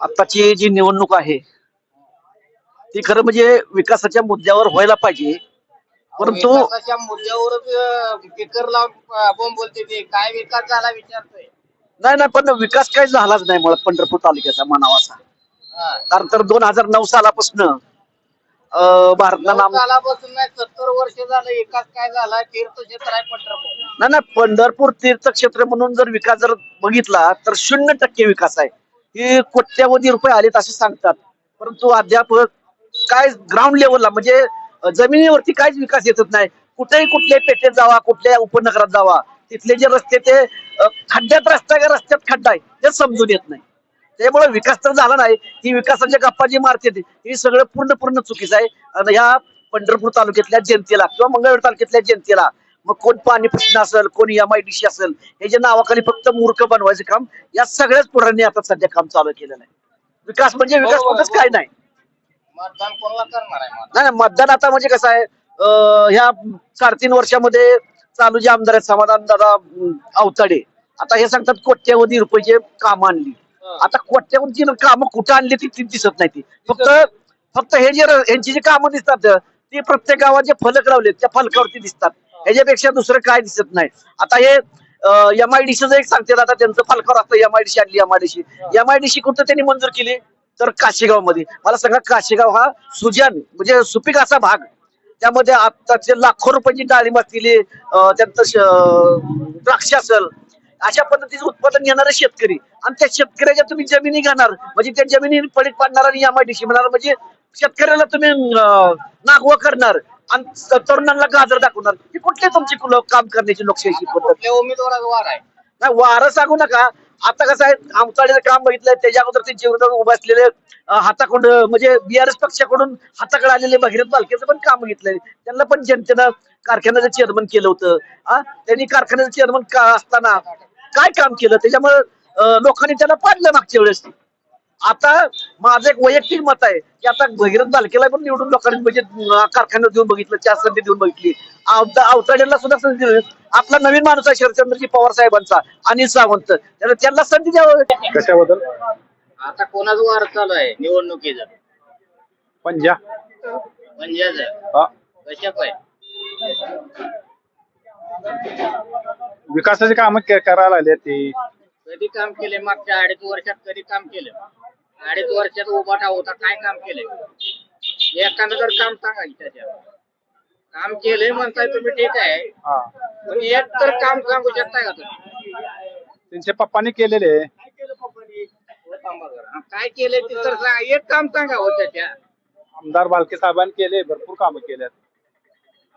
आताची जी निवडणूक आहे ती खरं म्हणजे विकासाच्या मुद्द्यावर व्हायला पाहिजे. परंतु स्पीकर लावून बोंब बोलते ते. काय विकास झाला विचारतोय. नाही नाही पण विकास काही झालाच नाही मुळात पंढरपूर तालुक्याचा म्हणावाचा हा. कारण तर दोन हजार नऊ सालापासून भारतला नाम सालापासून नाही सत्तर वर्ष झालं विकास काय झाला तीर्थक्षेत्र आहे पंढरपूर. नाही नाही पंढरपूर तीर्थक्षेत्र म्हणून जर विकास जर बघितला तर शून्य टक्के विकास आहे. की कोट्यावधी रुपये आलेत असे सांगतात. परंतु अद्याप काय ग्राउंड लेवलला म्हणजे जमिनीवरती काहीच विकास येतच नाही. कुठेही कुठल्याही पेठेत जावा कुठल्या उपनगरात जावा. तिथले जे रस्ते ते खड्ड्यात रस्ता का? रस्त्यात खड्डा आहे. ते समजून येत नाही. त्यामुळे विकास तर झाला नाही. ही विकासाच्या गप्पा जी मारते ही सगळं पूर्ण पूर्ण चुकीचं आहे. आणि ह्या पंढरपूर तालुक्यातल्या जनतेला किंवा मंगळवेर तालुक्यातल्या जनतेला मग कोण पाणी प्रश्न असेल कोण एम आय डी सी असेल हे जे नावाखाली फक्त मूर्ख बनवायचं काम या सगळ्याच पुढाऱ्यांनी आता सध्या काम चालू केलेलं आहे. विकास म्हणजे विकास कुठंच काय नाही. मतदान कोणाला करणार आहे मग नाही मतदान आता म्हणजे कसं आहे अं, ह्या साडेतीन वर्षामध्ये चालू जे आमदार आहेत समाधान दादा अवताडे आता हे सांगतात कोट्यावधी रुपयाचे काम आणली. आता कोट्यावधी कामं कुठं आणली ती ती दिसत नाही ती. फक्त फक्त हे जे र- यांची जी कामं दिसतात ती प्रत्येक गावात जे फलक लावलेत त्या फलकावरती दिसतात. ह्याच्यापेक्षा दुसरं काय दिसत नाही. आता हे एम आय डी एक सांगतात आता त्यांचं फलकावर असतं एम आय डी आणली M I D M I D कुठं त्यांनी मंजूर केली? तर काशीगावमध्ये मला सांगा काशीगाव हा सुजान म्हणजे सुपीक असा भाग. त्यामध्ये आताचे लाखो रुपयाची डाळिंब असतील त्यांचं द्राक्ष असेल अशा पद्धतीचं उत्पादन घेणारे शेतकरी. आणि त्या शेतकऱ्याच्या तुम्ही जमिनी घेणार म्हणजे त्या जमिनी पडीत पाडणार आणि एमआयडीसी म्हणणार म्हणजे शेतकऱ्याला तुम्ही अं, करणार. आणि तरुणांना गाजर दाखवणार. ही कुठली तुमची लो- काम करण्याची लोकशाहीची पद्धत? कुठल्या उमेदवाराचा वार आहे. नाही वारं सांगू नका. आता कसं आहे आमचाडीचं काम बघितलंय त्याच्या अगोदर ते जीवनात उभे असलेले अं, हाताकोंड म्हणजे बीआरएस पक्षाकडून हाताकडे आलेले भगीरथ बालकेचं पण काम बघितलंय. त्यांना पण जनतेनं कारखान्याचं चेअरमन केलं होतं. हा त्यांनी कारखान्याचं चेअरमन का असताना काय काम केलं? त्याच्यामुळे लोकांनी त्याला पाडलं मागच्या वेळेस. आता माझं एक वैयक्तिक मत आहे की आता भगीरथ बालकेला पण निवडून लोकांनी म्हणजे कारखान्यात देऊन बघितलं चार संधी देऊन बघितली. अवताड्याला सुद्धा संधी दिली. आपला नवीन माणूस आहे शरदचंद्रजी पवार साहेबांचा अनिल सावंत. त्याला त्यांना संधी द्यावं. कशाबद्दल? आता कोणाचं वार चालू आहे? निवडणुकीचं. पंजा. पंजाचं. हा. कशा पाय विकासाचे काम करायला लागले ते. कधी काम केले? मागच्या अडीच वर्षात कधी काम केलं? अडीच वर्षात उभाटा होता काय काम केलंय? एखादं जर काम सांगा की त्याच्यात काम केलंय म्हणताय तुम्ही ठीक आहे. हा. पण एक तर काम सांगू शकताय का तुम्ही? त्यांच्या पप्पांनी केलेले काय केलं पप्पांनी? हो, काय केलंय ते तर सांगा. एक काम सांगा हो त्याच्या. आमदार बालके साहेबांनी केले भरपूर कामं केल्यात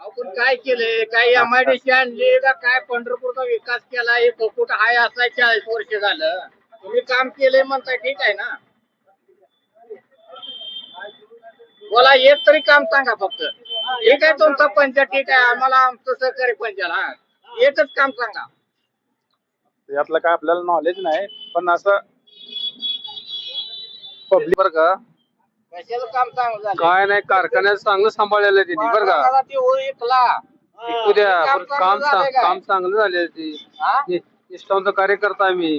अहो, पण काय केलंय? काय एमआयडीसी आणली का काय पंढरपूरचा विकास केला हे फुकुट हाय असा चाळीस वर्ष झालं. तुम्ही काम केलंय म्हणताय ठीक आहे ना? बोला एक तरी काम सांगा फक्त. ठीक आहे तुमचा पंच ठीक आहे आम्हाला आमचं सहकारी पंचाला हा. एकच काम सांगा. यातलं काय आपल्याला नॉलेज नाही पण असं पब्लिक बरं का? कशाचं काम चांगलं झालं काय नाही कारखान्यात चांगलं सांभाळलेलं आहे त्यांनी बरं का? मला ते हो एकला शिकू द्या काम पण काम चांगलं? काम झाले ती. हा? निष्ठावंत कार्यकर्ता आहे मी.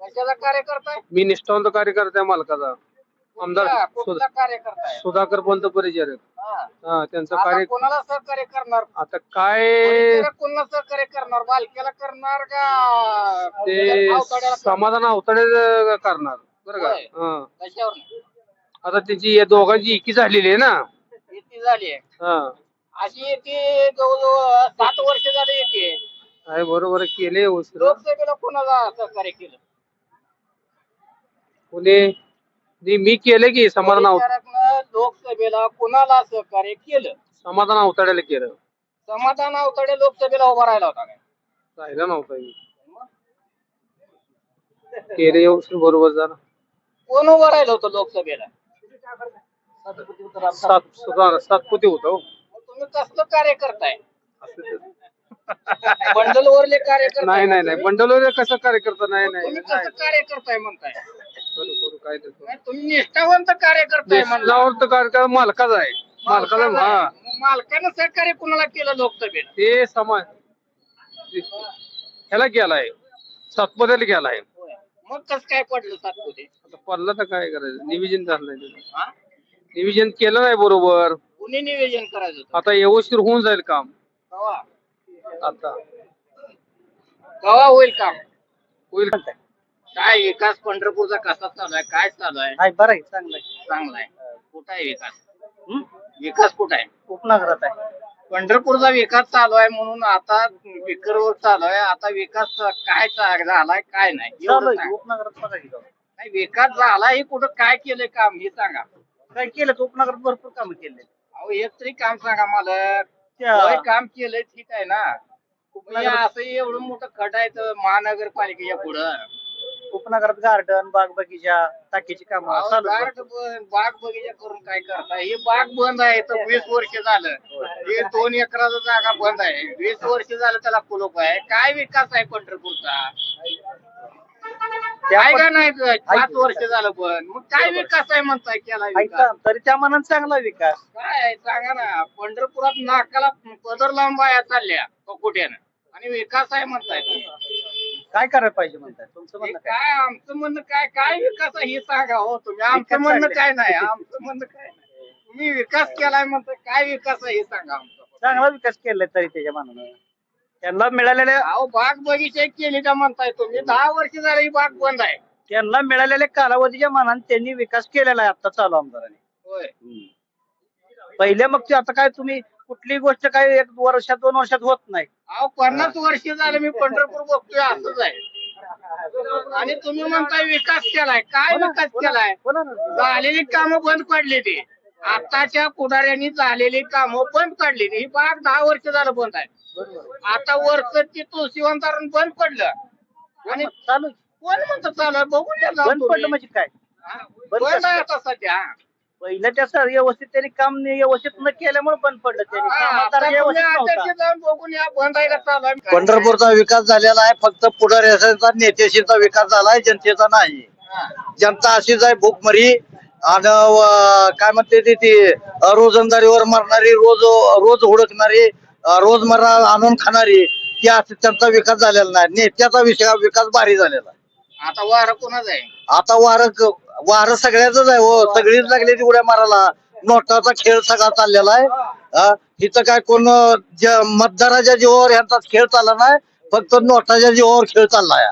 कशाचा कार्य करताय मी निष्ठावंत कार्यकर्ता आहे मालकाचा. आमदार कुठला सुध- सुधाकर पंत परिचारक हा. हा त्यांचं आता कार्य कोणाला सहकार्य करणार? आता काय कोणाला सहकार्य करणार? बालकेला करणार का? ते अवताड्याला करणार? समाधान अवतडे करणार. बरं का? होय. हा. कशावर? आता त्याची या दोघांची एकी झालेली आहे ना? येते झाली आहे. हा. अशी येते जवळजवळ सात वर्ष झाली येते आहे. बरोबर केले लोकसभेला कोणाला सहकार्य केलं? कोणी? नाही, मी केले की समाधान अव- परिचारकनं लोकसभेला कोणाला सहकार्य केलं? समाधान अवतड्याला केलं. समाधान अवताडे लोकसभेला उभा राहिला होता काय? राहिलं नव्हतं मी केले बरोबर जरा कोण उभं राहिलं होतं लोकसभेला? सात सातपुते होतो मग तुम्ही कसलं कार्य करताय? बंडल वरले कार्य करताय नाही नाही नाही. बंडलोरे कसं कार्यकर्ता नाही नाही तुम्ही कसं कार्य करताय म्हणताय? करू करू काय ते करू. नाही, तुम्ही निष्ठावंत कार्य करताय म्हणला. देशनावर तर कार्यक्रम मालकाचा आहे. मालकाचा हा. मग मालकानं सहकार्य कुणाला केलं लोकसभेला ते समाज ह्याला गेलाय. सातपुत्याला गेलाय. मग कस काय पडलं सातपुते आता पडलं तर काय करायचं? नियोजन झालं नाही त्याचं. हा? नियोजन केलं नाही बरोबर. कुणी नियोजन करायचं होतं? आता व्यवस्थित होऊन जाईल काम. कवा? आता. कवा होईल काम? होईल. काय विकास पंढरपूरचा कसा चालू आहे? काय चालू आहे? आहे बरं आहे चांगलं आहे. चांगला आहे. कुठं आहे विकास? हं? विकास कुठं आहे? उपनगरात आहे. पंढरपूरचा विकास चालू आहे म्हणून आता विक्रवर चालू आहे. आता विकास काय चा- झालाय काय नाही? चालू एवढं आहे सांगा. उपनगरात बघा की जाऊन. नाही, विकास झाला हे कुठं काय केलंय काम हे सांगा. काय केलं तर उपनगरात भरपूर कामं केले अहो एक तरी काम सांगा मला होय, काम केलंय ठीक आहे ना. असं एवढं मोठं खट आहे तर महानगरपालिकेच्या पुढं. उपनगरात गार्डन बाग बगीचा टाकीची कामं चालू बाग बगीचा करून काय करताय हे बाग बंद आहे तर वीस वर्ष झालं. हे दोन एकराचा जागा बंद आहे. वीस वर्ष झालं त्याला कुलूप आहे. काय विकास आहे पंढरपूरचा? काय का नाही? पाच वर्ष झालं पण. मग काय विकास आहे म्हणताय केला विकास? तरी त्या मनात चांगला विकास. काय आहे? सांगा ना. पंढरपुरात नाकाला पदर लांबाया चालल्या कुठ्यानं आणि विकास आहे म्हणताय तुम्ही. काय करायला पाहिजे म्हणतात तुमचं म्हणणं काय काय आमचं म्हणणं काय? काय विकास आहे हे सांगा हो तुम्ही. आमचं विकास म्हणणं. काय नाही? आमचं म्हणणं काय नाही? तुम्ही विकास केलाय म्हणताय काय विकास आहे हे सांगा आमचा. चांगला विकास केलाय तरी त्याच्या मनानं. त्यांना मिळालेल्या अहो बाग बगीचे केली का म्हणताय तुम्ही. दहा वर्ष झाली ही बाग बंद आहे. त्यांना मिळालेल्या कालावधीच्या मानाने त्यांनी विकास केलेला आहे आता चालू आमदारांनी. होय. पहिले मग ते आता काय तुम्ही कुठली गोष्ट काय एक वर्षात दोन वर्षात होत नाही. अहो पन्नास वर्ष झालं मी पंढरपूर बघतोय असंच आहे. आणि तुम्ही म्हणताय विकास केलाय. काय विकास केलाय? झालेली कामं बंद पडली ती. आताच्या पुढाऱ्यांनी झालेली कामं बंद पडली ही बाग दहा वर्ष झालं बंद आहे. आता वर्ष ते तुळशीवंतारण बंद पडलं. आणि चालू कोण म्हणतं चालू बघून बंद. पडलं म्हणजे काय? बंद आहे? आता सध्या. पहिलं त्याचं व्यवस्थित त्यांनी काम नाही- व्यवस्थित न केल्यामुळे बंद पडलं त्यांनी. कामात आता जरा तुम्ही व्यवस्थित आताची नव्हता. जाऊन बघून या बंद आहे का चालू आहे? पंढरपूरचा विकास झालेला आहे फक्त पुढाऱ्याचा नेत्याशीचा विकास झालाय जनतेचा नाही. हा. जनता अशीच आहे भूकमरी आणि अं, काय म्हणते ती ती अं, रोजंदारीवर मरणारी रोज रोज हुडकणारी अं, रोज मरा आणून खाणारी ती त्यांचा विकास झालेला नाही. नेत्याचा विषय विकास भारी झालेला आहे. आता वार कोणाच आहे? आता वार वार सगळ्याच आहे हो. सगळीच लागली ती उड्या मारायला. नोटाचा खेळ सगळा चाललेला आहे. इथं काय कोण मतदाराच्या जीवावर यांचाच खेळ चालला नाही फक्त नोटाच्या जीवावर खेळ चाललाय?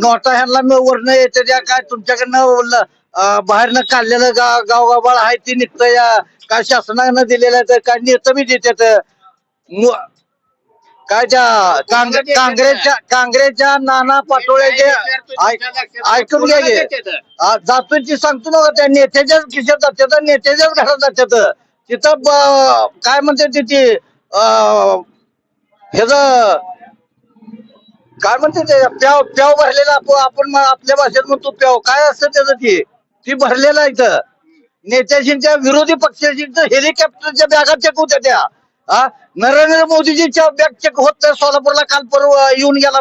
नोटा ह्यांना मी वरनं येते त्या काय तुमच्याकडनं बाहेरनं काढलेलं गाव गावगाबाळ आहे ती निघतं या. काय शासनानं दिलेलं आहे तर काय नेतं बी देतात मु- काय त्या काँग्रे- काँग्रेसच्या काँग्रेसच्या नाना पाटोळ्याचे ऐक- ऐकून घ्या की. आ, ती सांगतो ना त्या नेत्याच्याच खिशात जातात नेत्याच्याच घरात जातात तिथं ब- काय म्हणते तिथे ह्याच काय म्हणते ते प्याव प्याव भरलेला आपण आपण म- आपल्या भाषेत म्हणतो प्याव. काय असतं त्याचं ते? ती भरलेलं इथं. नेत्याशींच्या विरोधी पक्षाची हेलिकॉप्टरच्या बॅगा चेक होत्या त्या. हा? नरेंद्र मोदीजीच्या बॅग चेक होत सोलापूरला काल परवा येऊन गेला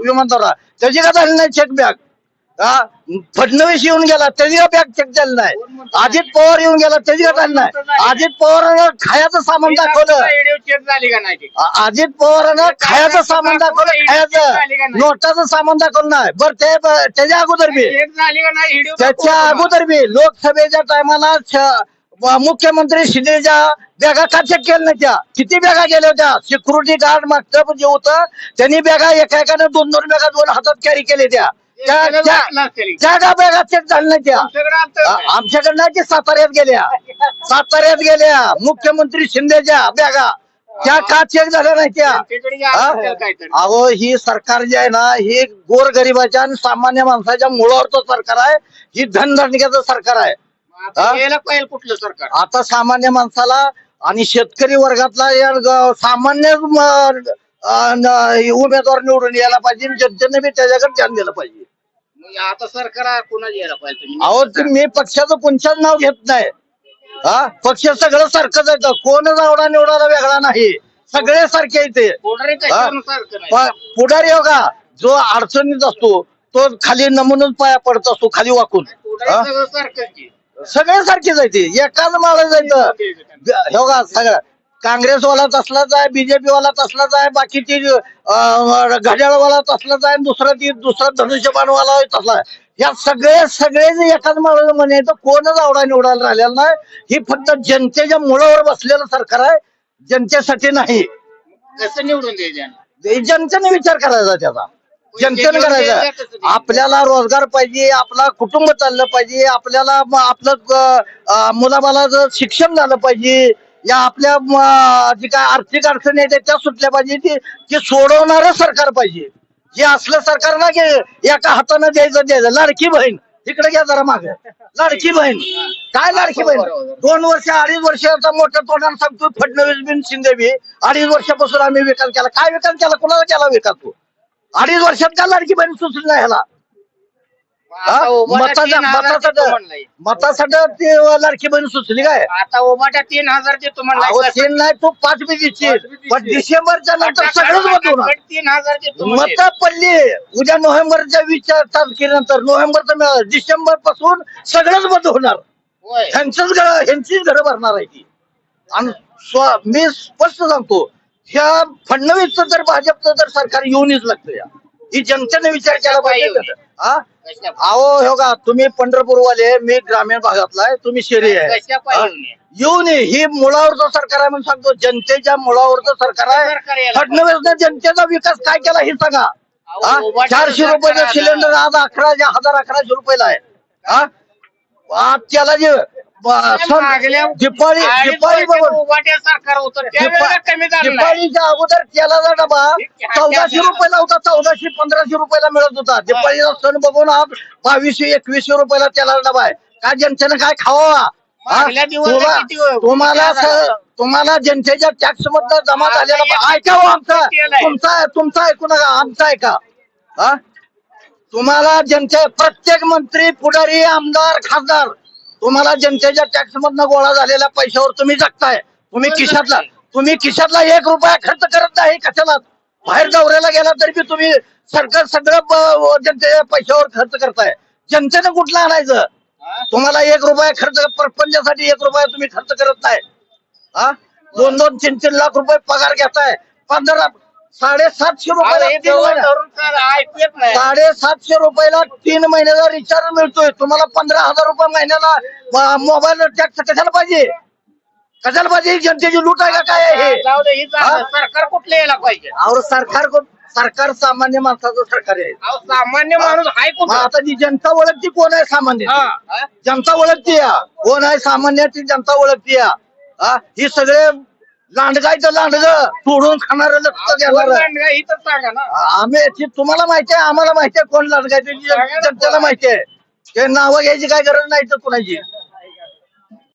विमानतळावर त्याची का झाली नाही चेक बॅग हा? फडणवीस येऊन गेला त्याची का बॅग चेक झाली नाही? अजित पवार येऊन गेला त्याची का झाली नाही? अजित पवारानं खायचं सामान दाखवलं. व्हिडिओ चेक झाली का नाही ती? अ- अजित पवारानं खायचं सामान दाखवलं खायचं. नोटाचं सामान दाखवलं नाही. बरं ते त्याच्या अगोदर बी. त्याच्या अगोदर बी लोकसभेच्या टायमाला मुख्यमंत्री शिंदेच्या बॅगा का चेक केल्या नाही त्या किती बॅगा गेल्या होत्या? सिक्युरिटी गार्ड मागचं जे होतं त्यांनी बॅगा एका एकानं दोन दोन बॅगा दोन हातात कॅरी केल्या त्या. त्या- बॅगा चेक झाल्या नाही त्या आ- आमच्याकडे नाही ते साताऱ्यात गेल्या. साताऱ्यात गेल्या. मुख्यमंत्री शिंदेच्या बॅगा. त्या का चेक झाल्या नाही त्या? अहो ही सरकार जी आहे ना ही गोरगरिबाच्या आणि सामान्य माणसाच्या मुळावरचं सरकार आहे. ही धनधडक्याचं सरकार आहे. हा? यायला पाहिजे कुठलं सरकार. आता सामान्य माणसाला आणि शेतकरी वर्गातला या ग- सामान्य म- अ, न- उमेदवार निवडून यायला पाहिजे आणि जनतेने बी त्याच्याकडे ध्यान दिलं पाहिजे. मग आता सरकार कुणाला यायला पाहिजे तुम्ही? अहो ते मी पक्षाचं कोणच्याच नाव घेत नाही. हा? पक्ष सगळं सारखंच आहे. कोणच आवडा निवडायला वेगळा नाही. सगळे सारखे आहे ते कोणाला कशावरून सारखं नाही. प- पुढारी हो का? जो अडचणीत असतो तो खाली नमूनच पाया पडत असतो खाली वाकून. कोणाला हा? सगळं सारखंच की. सगळे ते एकाच माळा जायचं. हो का सगळं. काँग्रेसवाला तसलाच आहे बीजेपी वाला तसलाच आहे बाकीची घड्याळवाला तसलाच आहे दुसरा ती दुसरा धनुष्यबाणवाला तसला आहे. या सगळे सगळे जे एकाच माळाला म्हणे तर कोणच आवडा निवडायला राहिलेला नाही? ही फक्त जनतेच्या मुळावर बसलेलं सरकार आहे. जनतेसाठी नाही. कसं निवडून द्यायचं? जनतेने विचार करायचा त्याचा. जनतेने करायचा. आपल्याला रोजगार पाहिजे आपला कुटुंब चाललं पाहिजे आपल्याला आपलं मुलाबालाचं शिक्षण झालं पाहिजे. या आपल्या जी काय आर्थिक अडचणी आहेत त्या सुटल्या पाहिजे ती ती सोडवणारं सरकार पाहिजे. हे असलं सरकार ना की एका हातानं द्यायचं द्यायचं. लाडकी बहीण तिकडे घ्या जरा मागे. लाडकी बहीण. काय लाडकी बहीण? दोन वर्ष अडीच वर्षाचा मोठ्या तोंडाने सांगतो फडणवीस बिन शिंदे बी. अडीच वर्षापासून आम्ही विकास केला. काय विकास केला? कुणाला केला विकास तो? अडीच वर्षात काय लाडकी बहीण सुचली नाही ह्याला. हा? मतासाठी ते लाडकी बहीण सुचली काय? आता उभाटा तीन हजार देतो. तीन नाही तू पाच बी देशील पण डिसेंबरच्या नंतर सगळंच गट तीन हजार देतो. मत पडली. उद्या नोव्हेंबरच्या विचार तारखेनंतर नोव्हेंबरचा डिसेंबरपासून सगळंच बंद होणार. होय. ह्यांचंच घर ह्यांचीच घरं भरणार आहे ती. आणि मी स्पष्ट सांगतो ह्या फडणवीसचं जर भाजपचं जर सरकार येऊनच लागतं या ही जनतेने विचार केला पाहिजे हा? अहो हो का तुम्ही पंढरपूर वाले मी ग्रामीण भागातला आहे तुम्ही शहरी आहे. कशा हा? मुळावरचं सरकार आहे म्हणून सांगतो जनतेच्या मुळावरचं सरकार सरकार आहे फडणवीसने जनतेचा विकास काय केला हे सांगा. चारशे रुपयाचं. सिलेंडर आज अकरा हजार अकराशे रुपयाला आहे. हा? त्याला जे. मागल्या दिपाळी अडीच दिपाळी वर्षात बघून उभाट्या सरकार होतं. त्यावेळेला कमी झालं नाही. दिपाळीच्या अगोदर तेलाचा डबा. चौदाशे रुपयाला होता चौदाशे पंधराशे रुपयाला मिळत होता. दिपाळीचा सण बघून आज बावीसशे एकवीसशे रुपयाला तेलाचा डबा आहे. काय जनतेनं काय खावा? हा? मागल्या दिवसाला तुला- किती व- तुम्हाला किती स- झालं? तुम्हाला जनतेच्या टॅक्स मधनं जमा आता झालेला एक- ऐकावं आमचा. तेल आहे. तुमचा तुमचा ऐकू नका आमचा ऐका. हा? तुम्हाला जनते प्रत्येक मंत्री पुढारी आमदार खासदार तुम्हाला जनतेच्या टॅक्स मधनं गोळा झालेल्या पैशावर तुम्ही जगताय. तुम्ही खिशातला? तुम्ही खिशातला एक रुपया खर्च करत नाही कशाला? बाहेर दौऱ्याला गेला तरी बी तुम्ही सरकार सगळं जनतेच्या पैशावर खर्च करताय. जनतेनं कुठलं आणायचं? तुम्हाला एक रुपया खर्च परपंचासाठी एक रुपया तुम्ही खर्च करत नाही. हा? दोन दोन तीन तीन लाख रुपये पगार घेताय. पंधरा साडेसातशे अहो, रुपयाला नाही. साडेसातशे रुपयाला तीन महिन्याचा रिचार्ज मिळतोय. तुम्हाला पंधरा हजार रुपये महिन्याला मोबाईल टॅक्स कशाला पाहिजे? कशाला पाहिजे? जनतेची लूट आहे का काय आहे हे? सरकार कुठलं यायला पाहिजे? और सरकार सरकार सामान्य माणसाचं सरकार आहे. अहो, सामान्य माणूस मग कुठं? आता जी जनता ओळखती कोण आहे सामान्य हा, हा? जनता ओळखती या. कोण आहे सामान्याची जनता ओळखती या. हा? ही सगळे लांडगायचं लांडग. तोडून खाणार सांगा ना. आम्ही तुम्हाला माहिती आहे आम्हाला माहिती आहे कोण लांडगायचं जनतेला माहिती आहे. ते नावं घ्यायची काय गरज नाही तर कुणाची.